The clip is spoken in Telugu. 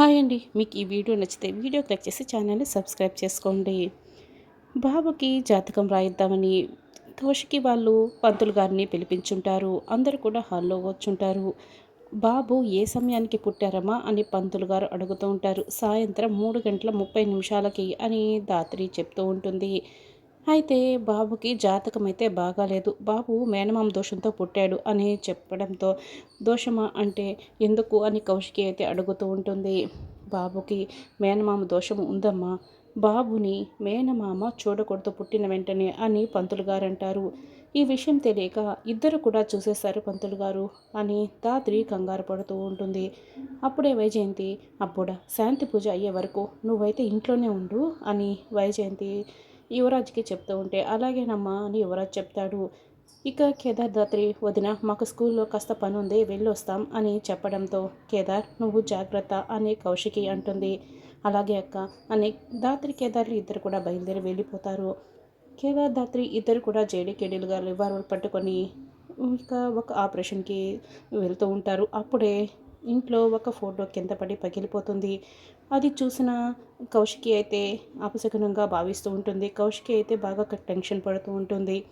హాయ్ అండి. మీకు ఈ వీడియో నచ్చితే వీడియో క్లిక్ చేసి ఛానల్ని సబ్స్క్రైబ్ చేసుకోండి. బాబుకి జాతకం రాయిద్దామని కౌశికి వాళ్ళు పంతులు గారిని పిలిపించుంటారు. అందరూ కూడా హాల్లో వచ్చుంటారు బాబు ఏ సమయానికి పుట్టారమ్మా అని పంతులు గారు అడుగుతూ ఉంటారు. సాయంత్రం మూడు గంటల ముప్పై నిమిషాలకి అని దాత్రి చెప్తూ ఉంటుంది. అయితే బాబుకి జాతకం అయితే బాగాలేదు. బాబు మేనమామ దోషంతో పుట్టాడు అని చెప్పడంతో దోషమా అంటే ఎందుకు అని కౌశికి అయితే అడుగుతూ ఉంటుంది. బాబుకి మేనమామ దోషం ఉందమ్మా. బాబుని మేనమామ చూడకూడదు పుట్టిన వెంటనే అని పంతులు గారు అంటారు ఈ విషయం తెలియక ఇద్దరు కూడా చూసేశారు పంతులు గారు అని దాత్రి కంగారు పడుతూ ఉంటుంది. అప్పుడే వైజయంతి అప్పుడా శాంతి పూజ అయ్యే వరకు నువ్వైతే ఇంట్లోనే ఉండు అని వైజయంతి యువరాజ్కి చెప్తూ ఉంటే అలాగేనమ్మా అని యువరాజ్ చెప్తాడు. ఇక కేదార్ దాత్రి వదిన మాకు స్కూల్లో కాస్త పని ఉంది వెళ్ళొస్తాం అని చెప్పడంతో కేదార్ నువ్వు జాగ్రత్త అని కౌశికి అంటుంది. అలాగే అక్క అని దాత్రి కేదార్లు ఇద్దరు కూడా బయలుదేరి వెళ్ళిపోతారు. కేదార్ దాత్రి ఇద్దరు కూడా జేడీ కేడీలుగా లివర్ పట్టుకొని ఇంకా ఒక ఆపరేషన్కి వెళ్తూ ఉంటారు. అప్పుడే ఇంట్లో ఒక ఫోటో కింద పడి పగిలిపోతుంది. అది చూసిన కౌశికి అయితే అపశకునంగా భావిస్తూ ఉంటుంది. కౌశికి అయితే బాగా టెన్షన్ పడుతూ ఉంటుంది.